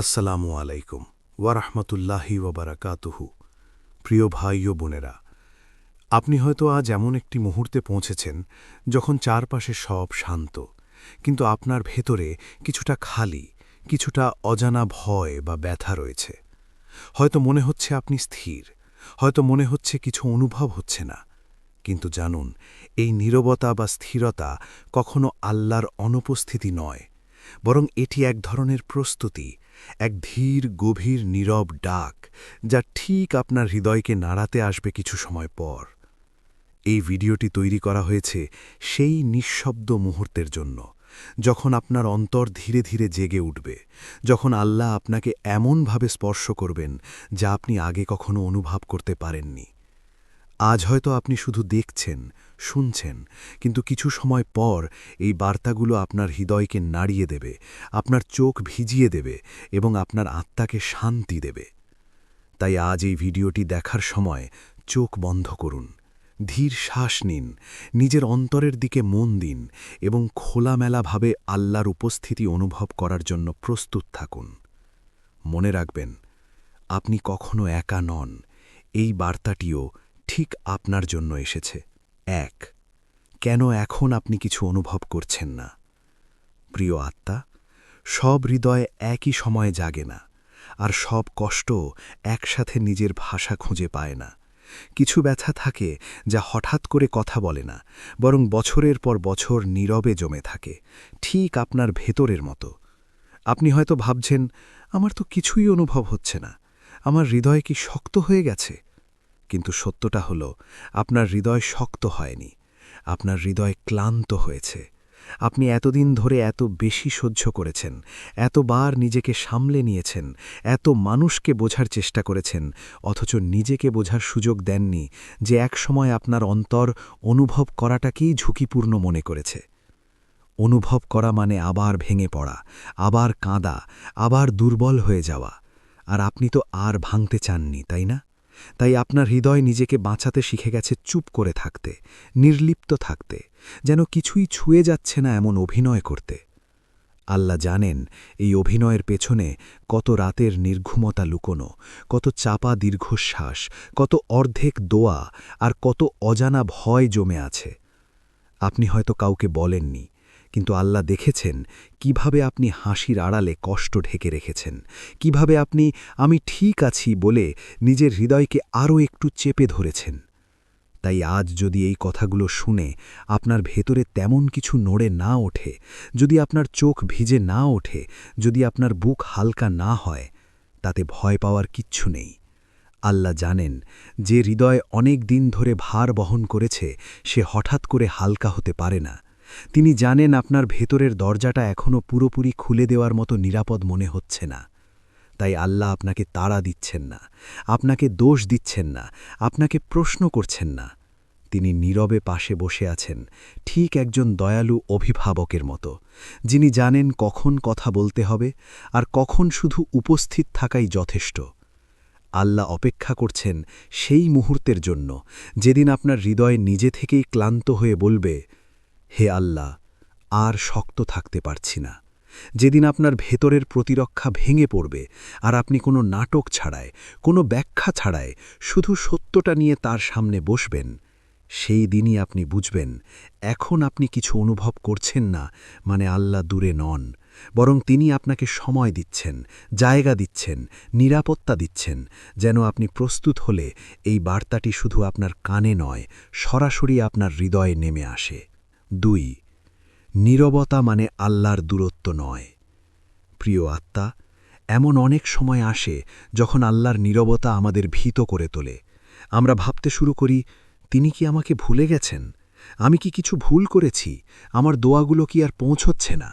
আসসালামু আলাইকুম ওয়ারহমতুল্লাহি ওবারাকাতুহু প্রিয় ভাই ও বোনেরা, আপনি হয়তো আজ এমন একটি মুহূর্তে পৌঁছেছেন যখন চারপাশে সব শান্ত, কিন্তু আপনার ভেতরে কিছুটা খালি, কিছুটা অজানা ভয় বা ব্যথা রয়েছে। হয়তো মনে হচ্ছে আপনি স্থির, হয়তো মনে হচ্ছে কিছু অনুভব হচ্ছে না, কিন্তু জানুন, এই নীরবতা বা স্থিরতা কখনো আল্লাহর অনুপস্থিতি নয়, বরং এটি এক ধরনের প্রস্তুতি এক ধীর, গভীর, নীরব ডাক, যা ঠিক আপনার হৃদয়কে নাড়াতে আসবে কিছু সময় পর। এই ভিডিওটি তৈরি করা হয়েছে সেই নিঃশব্দ মুহূর্তের জন্য, যখন আপনার অন্তর ধীরে ধীরে জেগে উঠবে, যখন আল্লাহ আপনাকে এমনভাবে স্পর্শ করবেন যা আপনি আগে কখনো অনুভব করতে পারেননি। আজ হয়তো আপনি শুধু দেখছেন, শুনছেন, কিন্তু কিছু সময় পর এই বার্তাগুলো আপনার হৃদয়কে নাড়িয়ে দেবে, আপনার চোখ ভিজিয়ে দেবে এবং আপনার আত্মাকে শান্তি দেবে। তাই আজ এই ভিডিওটি দেখার সময় চোখ বন্ধ করুন, ধীর শ্বাস নিন, নিজের অন্তরের দিকে মন দিন এবং খোলামেলাভাবে আল্লাহর উপস্থিতি অনুভব করার জন্য প্রস্তুত থাকুন। মনে রাখবেন, আপনি কখনো একা নন, এই বার্তাটিও ঠিক আপনার জন্য এসেছে। এক, কেন এখন আপনি কিছু অনুভব করছেন না? প্রিয় আত্মা, সব হৃদয় একই সময়ে জাগে না, আর সব কষ্ট একসাথে নিজের ভাষা খুঁজে পায় না। কিছু ব্যথা থাকে যা হঠাৎ করে কথা বলে না, বরং বছরের পর বছর নীরবে জমে থাকে, ঠিক আপনার ভেতরের মতো। আপনি হয়তো ভাবছেন, আমার তো কিছুই অনুভব হচ্ছে না, আমার হৃদয় কি শক্ত হয়ে গেছে? কিন্তু সত্যটা হল, আপনার হৃদয় শক্ত হয়নি। আপনার হৃদয় ক্লান্ত হয়েছে। আপনি এতদিন ধরে এত বেশি সহ্য করেছেন, এতবার নিজেকে সামলে নিয়েছেন, এত মানুষকে বোঝার চেষ্টা করেছেন, অথচ নিজেকে বোঝার সুযোগ দেননি যে এক সময় আপনার অন্তর অনুভব করাটাকেই ঝুঁকিপূর্ণ মনে করেছে। অনুভব করা মানে আবার ভেঙে পড়া, আবার কাঁদা, আবার দুর্বল হয়ে যাওয়া। আর আপনি তো আর ভাঙতে চাননি, তাই না? তাই আপনার হৃদয় নিজেকে বাঁচাতে শিখে গেছে চুপ করে থাকতে, নির্লিপ্ত থাকতে, যেন কিছুই ছুঁয়ে যাচ্ছে না এমন অভিনয় করতে। আল্লাহ জানেন এই অভিনয়ের পেছনে কত রাতের নির্ঘুমতা লুকোনো, কত চাপা দীর্ঘশ্বাস, কত অর্ধেক দোয়া আর কত অজানা ভয় জমে আছে। আপনি হয়তো কাউকে বলেননি কিন্তু আল্লাহ দেখেছেন কীভাবে আপনি হাসির আড়ালে কষ্ট ঢেকে রেখেছেন, কীভাবে আপনি আমি ঠিক আছি বলে নিজের হৃদয়কে আরও একটু চেপে ধরেছেন। তাই আজ যদি এই কথাগুলো শুনে আপনার ভেতরে তেমন কিছু নড়ে না ওঠে, যদি আপনার চোখ ভিজে না ওঠে, যদি আপনার বুক হালকা না হয়, তাতে ভয় পাওয়ার কিচ্ছু নেই। আল্লাহ জানেন যে হৃদয় অনেক দিন ধরে ভার বহন করেছে, সে হঠাৎ করে হালকা হতে পারে না। তিনি জানেন আপনার ভেতরের দরজাটা এখনও পুরোপুরি খুলে দেওয়ার মতো নিরাপদ মনে হচ্ছে না। তাই আল্লাহ আপনাকে তাড়া দিচ্ছেন না, আপনাকে দোষ দিচ্ছেন না, আপনাকে প্রশ্ন করছেন না। তিনি নীরবে পাশে বসে আছেন, ঠিক একজন দয়ালু অভিভাবকের মতো, যিনি জানেন কখন কথা বলতে হবে আর কখন শুধু উপস্থিত থাকাই যথেষ্ট। আল্লাহ অপেক্ষা করছেন সেই মুহূর্তের জন্য, যেদিন আপনার হৃদয় নিজে থেকেই ক্লান্ত হয়ে বলবে হে আল্লাহ, আর শক্ত থাকতে পারছি না। যেদিন আপনার ভেতরের প্রতিরক্ষা ভেঙে পড়বে, আর আপনি কোনো নাটক ছাড়ায়, কোনো ব্যাখ্যা ছাড়ায় শুধু সত্যটা নিয়ে তার সামনে বসবেন, সেই দিনই আপনি বুঝবেন, এখন আপনি কিছু অনুভব করছেন না মানে আল্লাহ দূরে নন, বরং তিনি আপনাকে সময় দিচ্ছেন, জায়গা দিচ্ছেন, নিরাপত্তা দিচ্ছেন, যেন আপনি প্রস্তুত হলে এই বার্তাটি শুধু আপনার কানে নয়, সরাসরি আপনার হৃদয়ে নেমে আসে। দুই, নীরবতা মানে আল্লাহর দূরত্ব নয়। প্রিয় আত্মা, এমন অনেক সময় আসে যখন আল্লাহর নীরবতা আমাদের ভীত করে তোলে। আমরা ভাবতে শুরু করি, তিনি কি আমাকে ভুলে গেছেন? আমি কি কিছু ভুল করেছি? আমার দোয়াগুলো কি আর পৌঁছচ্ছে না?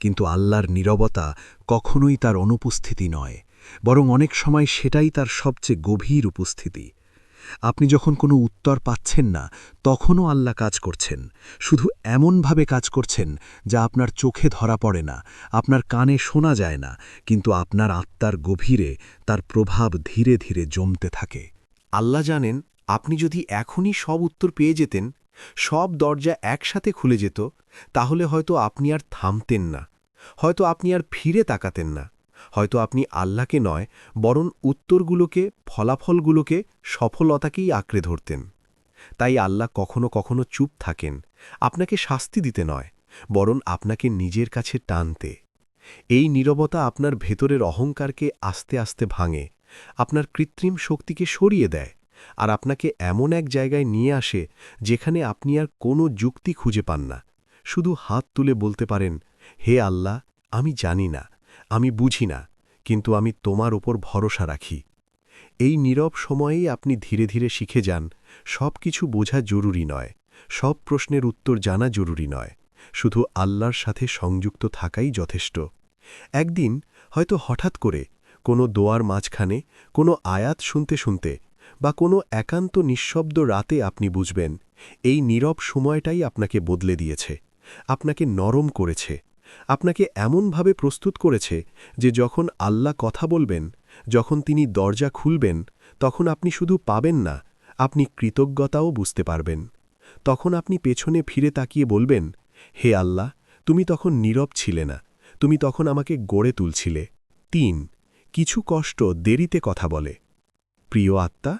কিন্তু আল্লাহর নীরবতা কখনোই তার অনুপস্থিতি নয়, বরং অনেক সময় সেটাই তার সবচেয়ে গভীর উপস্থিতি। আপনি যখন কোনো উত্তর পাচ্ছেন না, তখনও আল্লাহ কাজ করছেন। শুধু এমনভাবে কাজ করছেন যা আপনার চোখে ধরা পড়ে না, আপনার কানে শোনা যায় না, কিন্তু আপনার আত্মার গভীরে তার প্রভাব ধীরে ধীরে জমতে থাকে। আল্লাহ জানেন, আপনি যদি এখনই সব উত্তর পেয়ে যেতেন, সব দরজা একসাথে খুলে যেত, তাহলে হয়তো আপনি আর থামতেন না, হয়তো আপনি আর ফিরে তাকাতেন না। হয়তো আপনি আল্লাহকে নয়, বরং উত্তরগুলোকে, ফলাফলগুলোকে সফলতাকেই আঁকড়ে ধরতেন। তাই আল্লাহ কখনো কখনো চুপ থাকেন, আপনাকে শাস্তি দিতে নয়, বরং আপনাকে নিজের কাছে টানতে। এই নীরবতা আপনার ভেতরের অহংকারকে আস্তে আস্তে ভাঙে, আপনার কৃত্রিম শক্তিকে সরিয়ে দেয়, আর আপনাকে এমন এক জায়গায় নিয়ে আসে, যেখানে আপনি আর কোনো যুক্তি খুঁজে পান না। শুধু হাত তুলে বলতে পারেন, হে আল্লাহ, আমি জানি না। আমি বুঝি না, কিন্তু আমি তোমার ওপর ভরসা রাখি। এই নীরব সময়েই আপনি ধীরে ধীরে শিখে যান সব কিছু বোঝা জরুরি নয়, সব প্রশ্নের উত্তর জানা জরুরি নয়, শুধু আল্লাহর সাথে সংযুক্ত থাকাই যথেষ্ট। একদিন হয়তো হঠাৎ করে কোনো দোয়ার মাঝখানে কোনো আয়াত শুনতে শুনতে বা কোনো একান্ত নিঃশব্দ রাতে আপনি বুঝবেন, এই নীরব সময়টাই আপনাকে বদলে দিয়েছে, আপনাকে নরম করেছে। আপনাকে এমনভাবে প্রস্তুত করেছে যে যখন আল্লাহ কথা বলবেন, যখন তিনি দরজা খুলবেন, তখন আপনি শুধু পাবেন না, আপনি কৃতজ্ঞতাও বুঝতে পারবেন। তখন আপনি পেছনে ফিরে তাকিয়ে বলবেন, হে আল্লাহ, তুমি তখন নীরব ছিলে না, তুমি তখন আমাকে গড়ে তুলছিলে। তিন, কিছু কষ্ট দেরিতে কথা বলে। প্রিয় আত্মা,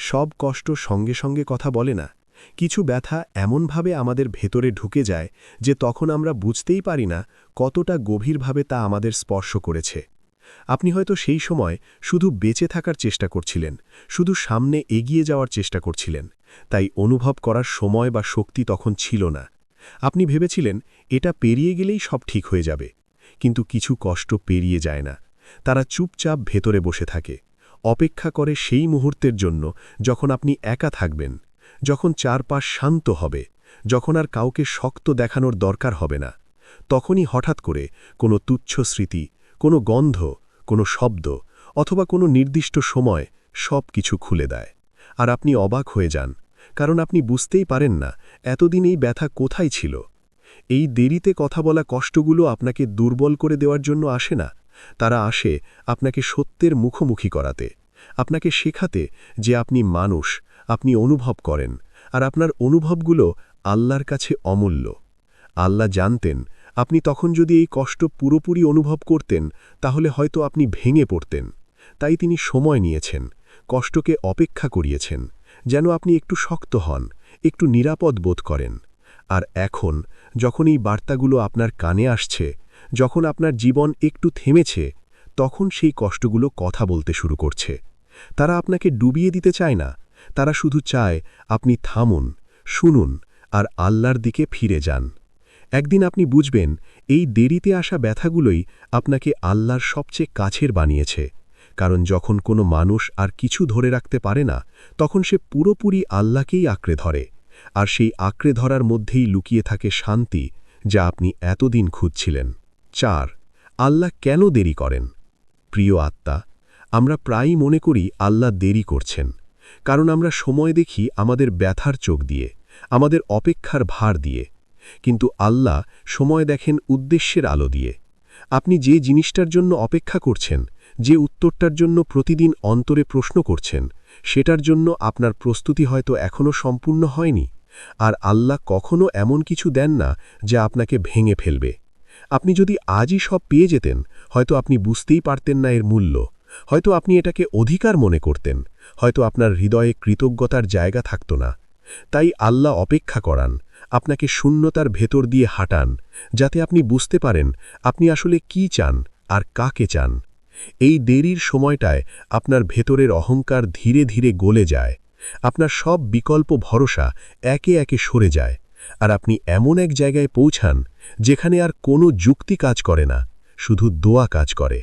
সব কষ্ট সঙ্গে সঙ্গে কথা বলে না কিছু ব্যথা এমনভাবে আমাদের ভেতরে ঢুকে যায় যে তখন আমরা বুঝতেই পারি না কতটা গভীরভাবে তা আমাদের স্পর্শ করেছে। আপনি হয়তো সেই সময় শুধু বেঁচে থাকার চেষ্টা করছিলেন, শুধু সামনে এগিয়ে যাওয়ার চেষ্টা করছিলেন, তাই অনুভব করার সময় বা শক্তি তখন ছিল না। আপনি ভেবেছিলেন, এটা পেরিয়ে গেলেই সব ঠিক হয়ে যাবে, কিন্তু কিছু কষ্ট পেরিয়ে যায় না। তারা চুপচাপ ভেতরে বসে থাকে, অপেক্ষা করে সেই মুহূর্তের জন্য যখন আপনি একা থাকবেন যখন চারপাশ শান্ত হবে, যখন আর কাউকে শক্ত দেখানোর দরকার হবে না, তখনই হঠাৎ করে কোনো তুচ্ছ স্মৃতি, কোনো গন্ধ, কোনো শব্দ অথবা কোনো নির্দিষ্ট সময় সব কিছু খুলে দেয়। আর আপনি অবাক হয়ে যান, কারণ আপনি বুঝতেই পারেন না এতদিন এই ব্যথা কোথায় ছিল। এই দেরিতে কথা বলা কষ্টগুলো আপনাকে দুর্বল করে দেওয়ার জন্য আসে না। তারা আসে আপনাকে সত্যের মুখোমুখি করাতে, আপনাকে শেখাতে যে আপনি মানুষ আপনি অনুভব করেন, আর আপনার অনুভবগুলো আল্লাহর কাছে অমূল্য। আল্লাহ জানতেন, আপনি তখন যদি এই কষ্ট পুরোপুরি অনুভব করতেন, তাহলে হয়তো আপনি ভেঙে পড়তেন। তাই তিনি সময় নিয়েছেন, কষ্টকে অপেক্ষা করিয়েছেন, যেন আপনি একটু শক্ত হন, একটু নিরাপদ বোধ করেন। আর এখন, যখন এই বার্তাগুলো আপনার কানে আসছে, যখন আপনার জীবন একটু থেমেছে, তখন সেই কষ্টগুলো কথা বলতে শুরু করছে। তারা আপনাকে ডুবিয়ে দিতে চায় না তারা শুধু চায়, আপনি থামুন, শুনুন, আর আল্লাহর দিকে ফিরে যান। একদিন আপনি বুঝবেন, এই দেরিতে আসা ব্যথাগুলোই আপনাকে আল্লাহর সবচেয়ে কাছের বানিয়েছে। কারণ যখন কোনো মানুষ আর কিছু ধরে রাখতে পারে না, তখন সে পুরোপুরি আল্লাহকেই আঁকড়ে ধরে। আর সেই আঁকড়ে ধরার মধ্যেই লুকিয়ে থাকে শান্তি, যা আপনি এতদিন খুঁজছিলেন। চার, আল্লাহ কেন দেরি করেন? প্রিয় আত্মা, আমরা প্রায়ই মনে করি আল্লাহ দেরি করছেন। কারণ আমরা সময় দেখি আমাদের ব্যথার চোখ দিয়ে, আমাদের অপেক্ষার ভার দিয়ে। কিন্তু আল্লাহ সময় দেখেন উদ্দেশ্যের আলো দিয়ে। আপনি যে জিনিসটার জন্য অপেক্ষা করছেন, যে উত্তরটার জন্য প্রতিদিন অন্তরে প্রশ্ন করছেন, সেটার জন্য আপনার প্রস্তুতি হয়তো এখনও সম্পূর্ণ হয়নি। আর আল্লাহ কখনও এমন কিছু দেন না যা আপনাকে ভেঙে ফেলবে। আপনি যদি আজই সব পেয়ে যেতেন, হয়তো আপনি বুঝতেই পারতেন না এর মূল্য। হয়তো আপনি এটাকে অধিকার মনে করতেন। হয়তো আপনার হৃদয়ে কৃতজ্ঞতার জায়গা থাকত না। তাই আল্লাহ অপেক্ষা করান, আপনাকে শূন্যতার ভেতর দিয়ে হাঁটান, যাতে আপনি বুঝতে পারেন আপনি আসলে কি চান আর কাকে চান। এই দেরির সময়টায় আপনার ভেতরের অহংকার ধীরে ধীরে গলে যায়, আপনার সব বিকল্প ভরসা একে একে সরে যায়, আর আপনি এমন এক জায়গায় পৌঁছান যেখানে আর কোনো যুক্তি কাজ করে না, শুধু দোয়া কাজ করে।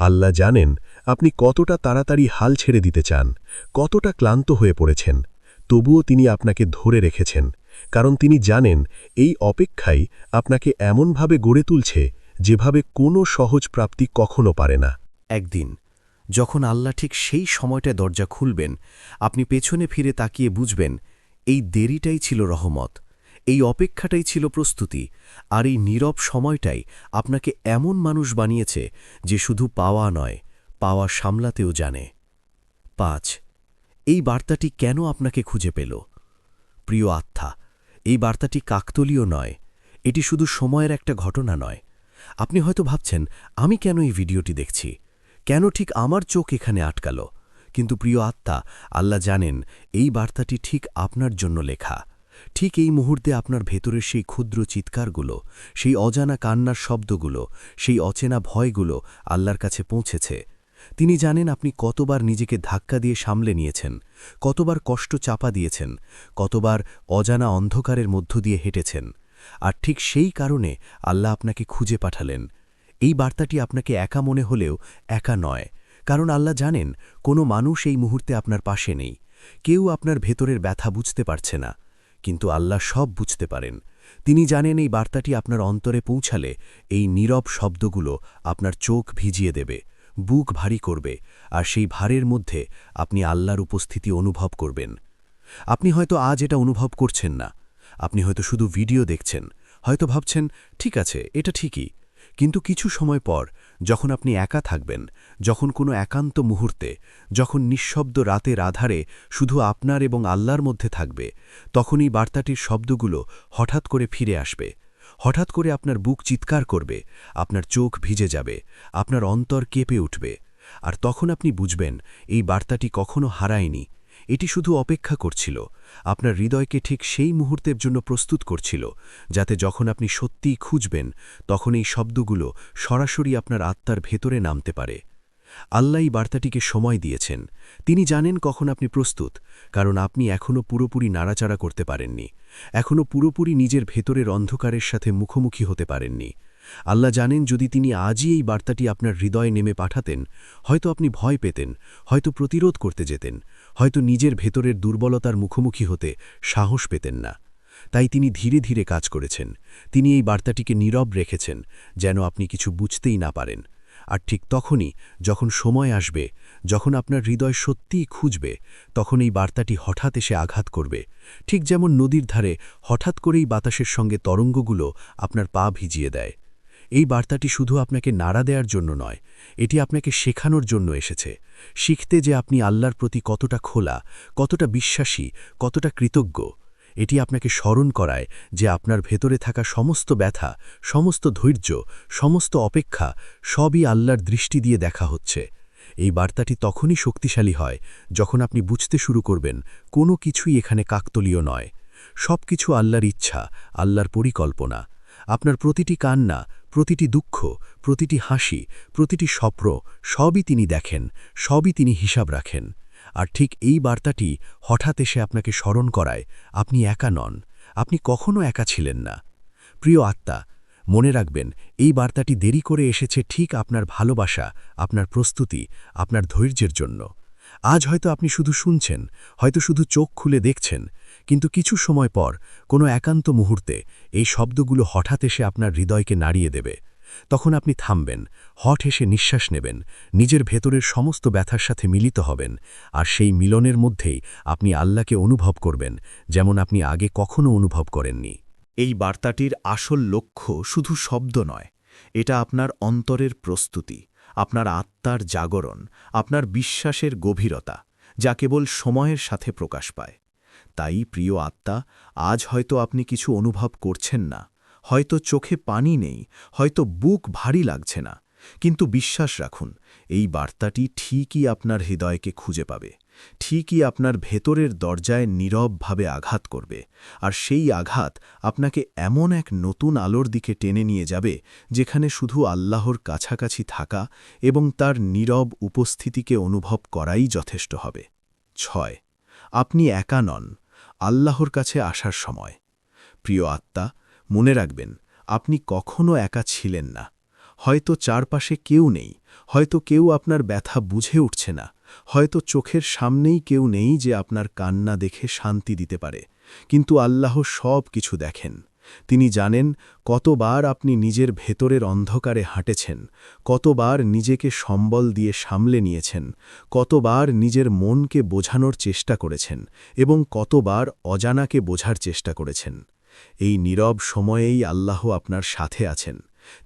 আল্লাহ জানেন আপনি কতটা তাড়াতাড়ি হাল ছেড়ে দিতে চান, কতটা ক্লান্ত হয়ে পড়েছেন, তবুও তিনি আপনাকে ধরে রেখেছেন, কারণ তিনি জানেন এই অপেক্ষাই আপনাকে এমনভাবে গড়ে তুলছে যেভাবে কোনো সহজ প্রাপ্তি কখনো পারে না। একদিন, যখন আল্লাহ ঠিক সেই সময়টায় দরজা খুলবেন, আপনি পেছনে ফিরে তাকিয়ে বুঝবেন, এই দেরিটাই ছিল রহমত, এই অপেক্ষাটাই ছিল প্রস্তুতি, আর এই নীরব সময়টাই আপনাকে এমন মানুষ বানিয়েছে যে শুধু পাওয়া নয় পাওয়া সামলাতেও জানে। পাঁচ, এই বার্তাটি কেন আপনাকে খুঁজে পেল? প্রিয় আত্মা, এই বার্তাটি কাকতলীয় নয়। এটি শুধু সময়ের একটা ঘটনা নয়। আপনি হয়তো ভাবছেন, আমি কেন এই ভিডিওটি দেখছি? কেন ঠিক আমার চোখ এখানে আটকালো? কিন্তু প্রিয় আত্মা, আল্লাহ জানেন, এই বার্তাটি ঠিক আপনার জন্য লেখা। ঠিক এই মুহূর্তে আপনার ভেতরের সেই ক্ষুদ্র চিৎকারগুলো, সেই অজানা কান্নার শব্দগুলো, সেই অচেনা ভয়গুলো আল্লাহর কাছে পৌঁছেছে। তিনি জানেন আপনি কতবার নিজেকে ধাক্কা দিয়ে সামলে নিয়েছেন, কতবার কষ্ট চাপা দিয়েছেন, কতবার অজানা অন্ধকারের মধ্য দিয়ে হেঁটেছেন। আর ঠিক সেই কারণে আল্লাহ আপনাকে খুঁজে পাঠালেন। এই বার্তাটি আপনাকে একা মনে হলেও একা নয়, কারণ আল্লাহ জানেন কোনো মানুষ এই মুহূর্তে আপনার পাশে নেই। কেউ আপনার ভেতরের ব্যথা বুঝতে পারছে না, কিন্তু আল্লাহ সব বুঝতে পারেন। তিনি জানেন এই বার্তাটি আপনার অন্তরে পৌঁছালে এই নীরব শব্দগুলো আপনার চোখ ভিজিয়ে দেবে। বুক ভারী করবে, আর সেই ভারের মধ্যে আপনি আল্লাহর উপস্থিতি অনুভব করবেন। আপনি হয়তো আজ এটা অনুভব করছেন না। আপনি হয়তো শুধু ভিডিও দেখছেন। হয়তো ভাবছেন, ঠিক আছে, এটা ঠিকই। কিন্তু কিছু সময় পর, যখন আপনি একা থাকবেন, যখন কোনো একান্ত মুহূর্তে, যখন নিঃশব্দ রাতের আধারে শুধু আপনার এবং আল্লাহর মধ্যে থাকবে, তখনই বার্তাটির শব্দগুলো হঠাৎ করে ফিরে আসবে। হঠাৎ করে আপনার বুক চিৎকার করবে, আপনার চোখ ভিজে যাবে, আপনার অন্তর কেঁপে উঠবে। আর তখন আপনি বুঝবেন, এই বার্তাটি কখনো হারায়নি। এটি শুধু অপেক্ষা করছিল। আপনার হৃদয়কে ঠিক সেই মুহূর্তের জন্য প্রস্তুত করছিল, যাতে যখন আপনি সত্যিই খুঁজবেন, তখন এই শব্দগুলো সরাসরি আপনার আত্মার ভেতরে নামতে পারে। আল্লাহ বার্তাটিকে সময় দিয়েছেন। তিনি জানেন কখন আপনি প্রস্তুত, কারণ আপনি এখনও পুরোপুরি নাড়াচাড়া করতে পারেননি। এখনও পুরোপুরি নিজের ভেতরের অন্ধকারের সাথে মুখোমুখি হতে পারেননি। আল্লাহ জানেন যদি তিনি আজই এই বার্তাটি আপনার হৃদয়ে নেমে পাঠাতেন, হয়তো আপনি ভয় পেতেন, হয়তো প্রতিরোধ করতে যেতেন, হয়তো নিজের ভেতরের দুর্বলতার মুখোমুখি হতে সাহস পেতেন না। তাই তিনি ধীরে ধীরে কাজ করেছেন। তিনি এই বার্তাটিকে নীরব রেখেছেন, যেন আপনি কিছু বুঝতেই না পারেন। আর ঠিক তখনই যখন সময় আসবে, যখন আপনার হৃদয় সত্যিই খুঁজবে, তখন এই বার্তাটি হঠাৎ এসে আঘাত করবে। ঠিক যেমন নদীর ধারে হঠাৎ করেই বাতাসের সঙ্গে তরঙ্গগুলো আপনার পা ভিজিয়ে দেয়। এই বার্তাটি শুধু আপনাকে নাড়া দেওয়ার জন্য নয়, এটি আপনাকে শেখানোর জন্য এসেছে। শিখতে যে আপনি আল্লাহর প্রতি কতটা খোলা, কতটা বিশ্বাসী, কতটা কৃতজ্ঞ এটি আপনাকে স্মরণ করায় যে আপনার ভেতরে থাকা সমস্ত ব্যথা, সমস্ত ধৈর্য, সমস্ত অপেক্ষা সবই আল্লাহর দৃষ্টি দিয়ে দেখা হচ্ছে। এই বার্তাটি তখনই শক্তিশালী হয় যখন আপনি বুঝতে শুরু করবেন কোনো কিছুই এখানে কাকতলীয় নয়। সব কিছু আল্লাহর ইচ্ছা, আল্লাহর পরিকল্পনা। আপনার প্রতিটি কান্না, প্রতিটি দুঃখ, প্রতিটি হাসি, প্রতিটি স্বপ্ন সবই তিনি দেখেন, সবই তিনি হিসাব রাখেন। আর ঠিক এই বার্তাটি হঠাৎ এসে আপনাকে স্মরণ করায় আপনি একা নন। আপনি কখনো একা ছিলেন না। প্রিয় আত্মা, মনে রাখবেন, এই বার্তাটি দেরি করে এসেছে ঠিক আপনার ভালোবাসা, আপনার প্রস্তুতি, আপনার ধৈর্যের জন্য। আজ হয়তো আপনি শুধু শুনছেন, হয়তো শুধু চোখ খুলে দেখছেন, কিন্তু কিছু সময় পর, কোনো একান্ত মুহূর্তে, এই শব্দগুলো হঠাৎ এসে আপনার হৃদয়কে নাড়িয়ে দেবে। তখন আপনি থামবেন হট হেসে নিঃশ্বাস নেবেন, নিজের ভেতরের সমস্ত ব্যথার সাথে মিলিত হবেন, আর সেই মিলনের মধ্যেই আপনি আল্লাহকে অনুভব করবেন, যেমন আপনি আগে কখনো অনুভব করেননি। এই বার্তাটির আসল লক্ষ্য শুধু শব্দ নয়, এটা আপনার অন্তরের প্রস্তুতি, আপনার আত্মার জাগরণ, আপনার বিশ্বাসের গভীরতা, যা কেবল সময়ের সাথে প্রকাশ পায়। তাই প্রিয় আত্মা, আজ হয়তো আপনি কিছু অনুভব করছেন না হয়তো চোখে পানি নেই, হয়তো বুক ভারী লাগছে না। কিন্তু বিশ্বাস রাখুন, এই বার্তাটি ঠিকই আপনার হৃদয়কে খুঁজে পাবে। ঠিকই আপনার ভেতরের দরজায় নীরবভাবে আঘাত করবে। আর সেই আঘাত আপনাকে এমন এক নতুন আলোর দিকে টেনে নিয়ে যাবে, যেখানে শুধু আল্লাহর কাছাকাছি থাকা এবং তার নীরব উপস্থিতিকে অনুভব করাই যথেষ্ট হবে। ছয়, আপনি একা নন, আল্লাহর কাছে আসার সময়। প্রিয় আত্মা মনে রাখবেন, আপনি কখনও একা ছিলেন না। হয়তো চারপাশে কেউ নেই, হয়তো কেউ আপনার ব্যথা বুঝে উঠছে না, হয়তো চোখের সামনেই কেউ নেই যে আপনার কান্না দেখে শান্তি দিতে পারে। কিন্তু আল্লাহ সব কিছু দেখেন। তিনি জানেন কতবার আপনি নিজের ভেতরের অন্ধকারে হাঁটেছেন, কতবার নিজেকে সম্বল দিয়ে সামলে নিয়েছেন, কতবার নিজের মনকে বোঝানোর চেষ্টা করেছেন এবং কতবার অজানাকে বোঝার চেষ্টা করেছেন। এই নীরব সময়েই আল্লাহ আপনার সাথে আছেন।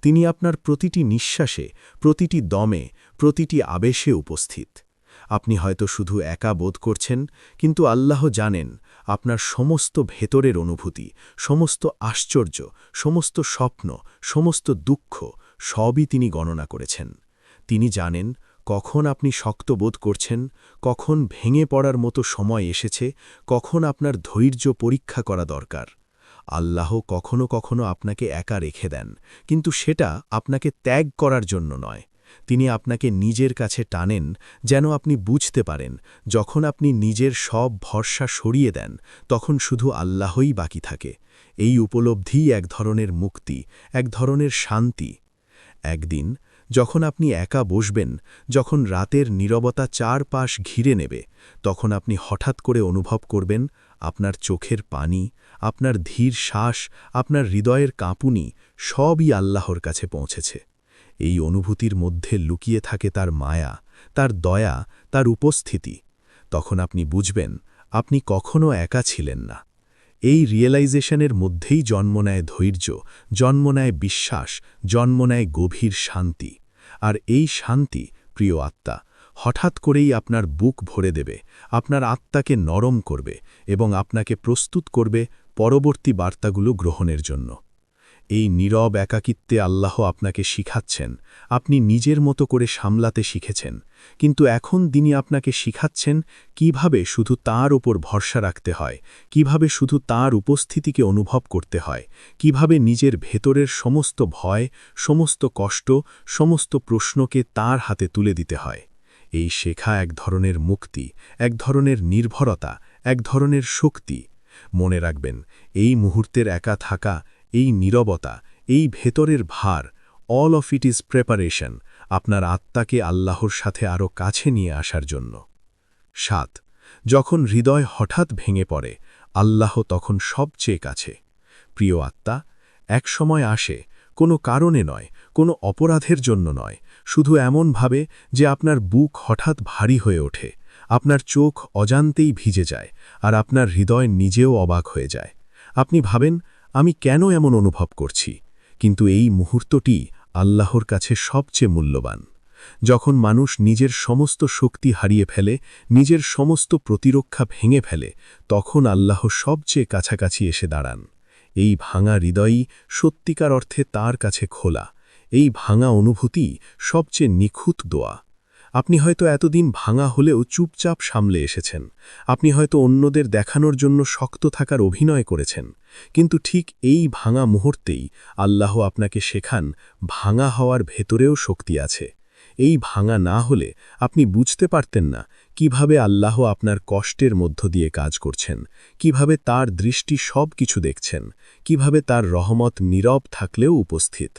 তিনি আপনার প্রতিটি নিঃশ্বাসে, প্রতিটি দমে, প্রতিটি আবেশে উপস্থিত। আপনি হয়তো শুধু একা বোধ করছেন, কিন্তু আল্লাহ জানেন আপনার সমস্ত ভেতরের অনুভূতি, সমস্ত আশ্চর্য, সমস্ত স্বপ্ন, সমস্ত দুঃখ, সবই তিনি গণনা করেছেন। তিনি জানেন কখন আপনি শক্ত বোধ করছেন, কখন ভেঙে পড়ার মতো সময় এসেছে, কখন আপনার ধৈর্য পরীক্ষা করা দরকার। আল্লাহ কখনো কখনো আপনাকে একা রেখে দেন, কিন্তু সেটা আপনাকে ত্যাগ করার জন্য নয়। তিনি আপনাকে নিজের কাছে টানেন যেন আপনি বুঝতে পারেন, যখন আপনি নিজের সব ভরসা সরিয়ে দেন, তখন শুধু আল্লাহই বাকি থাকে। এই উপলব্ধিই এক ধরনের মুক্তি, এক ধরনের শান্তি। একদিন, যখন আপনি একা বসবেন, যখন রাতের নীরবতা চারপাশ ঘিরে নেবে, তখন আপনি হঠাৎ করে অনুভব করবেন, আপনার চোখের পানি আপনার ধীর শ্বাস, আপনার হৃদয়ের কাঁপুনি সবই আল্লাহর কাছে পৌঁছেছে। এই অনুভূতির মধ্যে লুকিয়ে থাকে তার মায়া, তার দয়া, তার উপস্থিতি। তখন আপনি বুঝবেন, আপনি কখনো একা ছিলেন না। এই রিয়েলাইজেশনের মধ্যেই জন্ম নেয় ধৈর্য, জন্ম নেয় বিশ্বাস, জন্ম নেয় গভীর শান্তি। আর এই শান্তি, প্রিয় আত্মা, হঠাৎ করেই আপনার বুক ভরে দেবে, আপনার আত্মাকে নরম করবে এবং আপনাকে প্রস্তুত করবে পরবর্তী বার্তাগুলো গ্রহণের জন্য। এই নীরব একাকিত্বে আল্লাহ আপনাকে শিখাচ্ছেন, আপনি নিজের মতো করে সামলাতে শিখেছেন, কিন্তু এখন তিনি আপনাকে শিখাচ্ছেন কীভাবে শুধু তার ওপর ভরসা রাখতে হয়, কীভাবে শুধু তার উপস্থিতিকে অনুভব করতে হয়, কীভাবে নিজের ভেতরের সমস্ত ভয়, সমস্ত কষ্ট, সমস্ত প্রশ্নকে তার হাতে তুলে দিতে হয়। এই শেখা এক ধরনের মুক্তি, এক ধরনের নির্ভরতা, এক ধরনের শক্তি মনে রাখবেন, এই মুহূর্তের একা থাকা, এই নীরবতা, এই ভেতরের ভার all of it is preparation আপনার আত্মাকে আল্লাহর সাথে আরও কাছে নিয়ে আসার জন্য। সাত, যখন হৃদয় হঠাৎ ভেঙে পড়ে, আল্লাহ তখন সবচেয়ে কাছে। প্রিয় আত্মা, এক সময় আসে, কোনো কারণে নয়, কোনো অপরাধের জন্য নয়, শুধু এমনভাবে যে আপনার বুক হঠাৎ ভারী হয়ে ওঠে। আপনার চোখ অজান্তেই ভিজে যায় আর আপনার হৃদয় নিজেও অবাক হয়ে যায়। আপনি ভাবেন, আমি কেন এমন অনুভব করছি? কিন্তু এই মুহূর্তটি আল্লাহর কাছে সবচেয়ে মূল্যবান। যখন মানুষ নিজের সমস্ত শক্তি হারিয়ে ফেলে, নিজের সমস্ত প্রতিরক্ষা ভেঙে ফেলে, তখন আল্লাহ সবচেয়ে কাছাকাছি এসে দাঁড়ান। এই ভাঙা হৃদয়ই সত্যিকার অর্থে তার কাছে খোলা। এই ভাঙা অনুভূতি সবচেয়ে নিখুঁত দোয়া। আপনি হয়তো এতদিন ভাঙা হলেও চুপচাপ সামলে এসেছেন। আপনি হয়তো অন্যদের দেখানোর জন্য শক্ত থাকার অভিনয় করেছেন। কিন্তু ঠিক এই ভাঙা মুহূর্তেই আল্লাহ আপনাকে শেখান, ভাঙা হওয়ার ভেতরেও শক্তি আছে। এই ভাঙা না হলে আপনি বুঝতে পারতেন না কীভাবে আল্লাহ আপনার কষ্টের মধ্য দিয়ে কাজ করছেন, কীভাবে তার দৃষ্টি সব কিছু দেখছেন, কীভাবে তার রহমত নীরব থাকলেও উপস্থিত।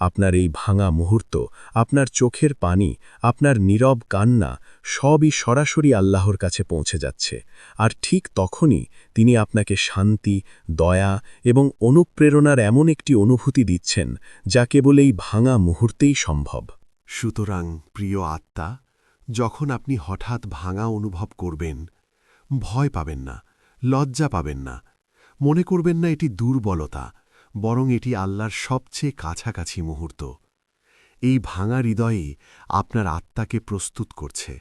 আপনার এই ভাঙা মুহূর্ত, আপনার চোখের পানি, আপনার নীরব কান্না সবই সরাসরি আল্লাহর কাছে পৌঁছে যাচ্ছে। আর ঠিক তখনই তিনি আপনাকে শান্তি, দয়া এবং অনুপ্রেরণার এমন একটি অনুভূতি দিচ্ছেন যা কেবল এই ভাঙা মুহূর্তেই সম্ভব। সুতরাং, প্রিয় আত্মা, যখন আপনি হঠাৎ ভাঙা অনুভব করবেন, ভয় পাবেন না, লজ্জা পাবেন না। মনে করবেন না এটি দুর্বলতা বরং এটি আল্লাহর সবচেয়ে কাছাকাছি মুহূর্ত। এই ভাঙা হৃদয়ে আপনার আত্মাকে প্রস্তুত করছে,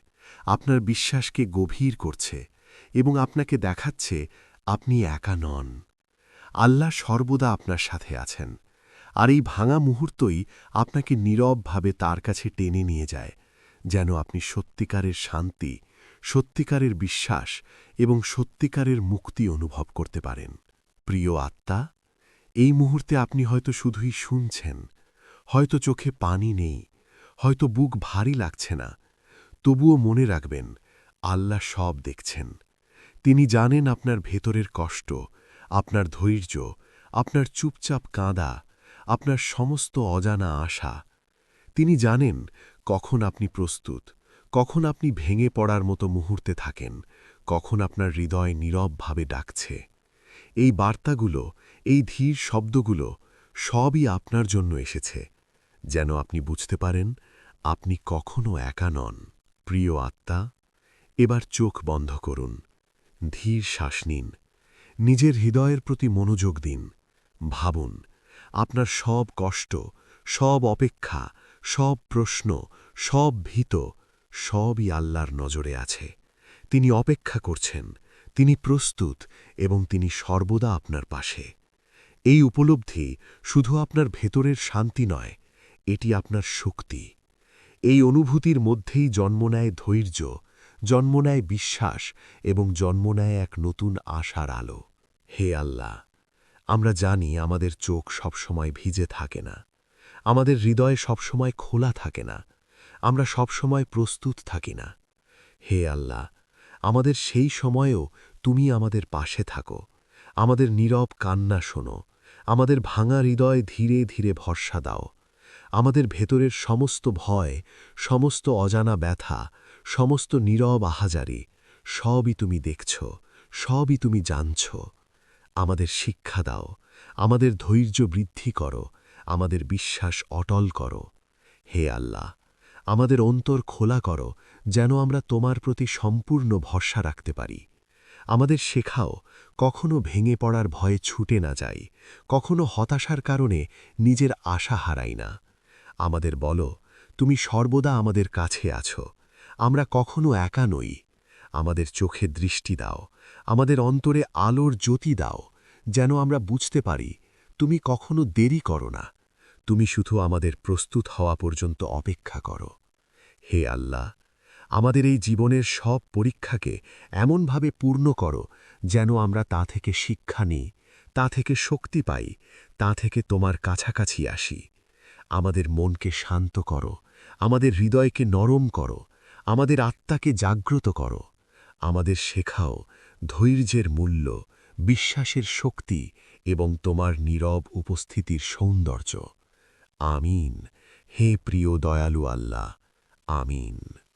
আপনার বিশ্বাসকে গভীর করছে এবং আপনাকে দেখাচ্ছে আপনি একা নন। আল্লাহ সর্বদা আপনার সাথে আছেন। আর এই ভাঙা মুহূর্তই আপনাকে নীরবভাবে তার কাছে টেনে নিয়ে যায়, যেন আপনি সত্যিকারের শান্তি, সত্যিকারের বিশ্বাস এবং সত্যিকারের মুক্তি অনুভব করতে পারেন। প্রিয় আত্মা এই মুহূর্তে আপনি হয়তো শুধুই শুনছেন, হয়তো চোখে পানি নেই, হয়তো বুক ভারী লাগছে না, তবুও মনে রাখবেন, আল্লাহ সব দেখছেন। তিনি জানেন আপনার ভেতরের কষ্ট, আপনার ধৈর্য, আপনার চুপচাপ কাঁদা, আপনার সমস্ত অজানা আশা। তিনি জানেন কখন আপনি প্রস্তুত, কখন আপনি ভেঙে পড়ার মতো মুহূর্তে থাকেন, কখন আপনার হৃদয় নীরবভাবে ডাকছে। এই বার্তাগুলো এই ধীর শব্দগুলো সবই আপনার জন্য এসেছে, যেন আপনি বুঝতে পারেন আপনি কখনো একা নন। প্রিয় আত্মা, এবার চোখ বন্ধ করুন, ধীর শ্বাস নিন, নিজের হৃদয়ের প্রতি মনোযোগ দিন, ভাবুন, আপনার সব কষ্ট, সব অপেক্ষা, সব প্রশ্ন, সব ভীত, সবই আল্লাহর নজরে আছে। তিনি অপেক্ষা করছেন, তিনি প্রস্তুত এবং তিনি সর্বদা আপনার পাশে। এই উপলব্ধি শুধু আপনার ভেতরের শান্তি নয়, এটি আপনার শক্তি। এই অনুভূতির মধ্যেই জন্ম নেয় ধৈর্য, জন্ম নেয় বিশ্বাস এবং জন্ম নেয় এক নতুন আশার আলো। হে আল্লাহ, আমরা জানি আমাদের চোখ সবসময় ভিজে থাকে না, আমাদের হৃদয় সবসময় খোলা থাকে না, আমরা সবসময় প্রস্তুত থাকি না। হে আল্লাহ, আমাদের সেই সময়েও তুমি আমাদের পাশে থাকো, আমাদের নীরব কান্না শোনো আমাদের ভাঙা হৃদয় ধীরে ধীরে ভরসা দাও। আমাদের ভেতরের সমস্ত ভয়, সমস্ত অজানা ব্যথা, সমস্ত নীরব আহাজারি, সবই তুমি দেখছ, সবই তুমি জানছ। আমাদের শিক্ষা দাও, আমাদের ধৈর্য বৃদ্ধি করো, আমাদের বিশ্বাস অটল করো। হে আল্লাহ, আমাদের অন্তর খোলা করো, যেন আমরা তোমার প্রতি সম্পূর্ণ ভরসা রাখতে পারি। আমাদের শেখাও কখনো ভেঙে পড়ার ভয়ে ছুটে না যাই, কখনো হতাশার কারণে নিজের আশা হারাই না। আমাদের বলো, তুমি সর্বদা আমাদের কাছে আছো। আমরা কখনো একা নই। আমাদের চোখে দৃষ্টি দাও। আমাদের অন্তরে আলোর জ্যোতি দাও। যেন আমরা বুঝতে পারি, তুমি কখনো দেরি করো না। তুমি শুধু আমাদের প্রস্তুত হওয়া পর্যন্ত অপেক্ষা করো। হে আল্লাহ, আমাদের এই জীবনের সব পরীক্ষাকে এমনভাবে পূর্ণ করো যেন আমরা তা থেকে শিক্ষা নিই, তা থেকে শক্তি পাই, তা থেকে তোমার কাছাকাছি আসি। আমাদের মনকে শান্ত করো, আমাদের হৃদয়কে নরম করো, আমাদের আত্মাকে জাগ্রত করো, আমাদের শেখাও ধৈর্যের মূল্য, বিশ্বাসের শক্তি এবং তোমার নীরব উপস্থিতির সৌন্দর্য। আমিন। হে প্রিয় দয়ালু আল্লাহ, আমিন।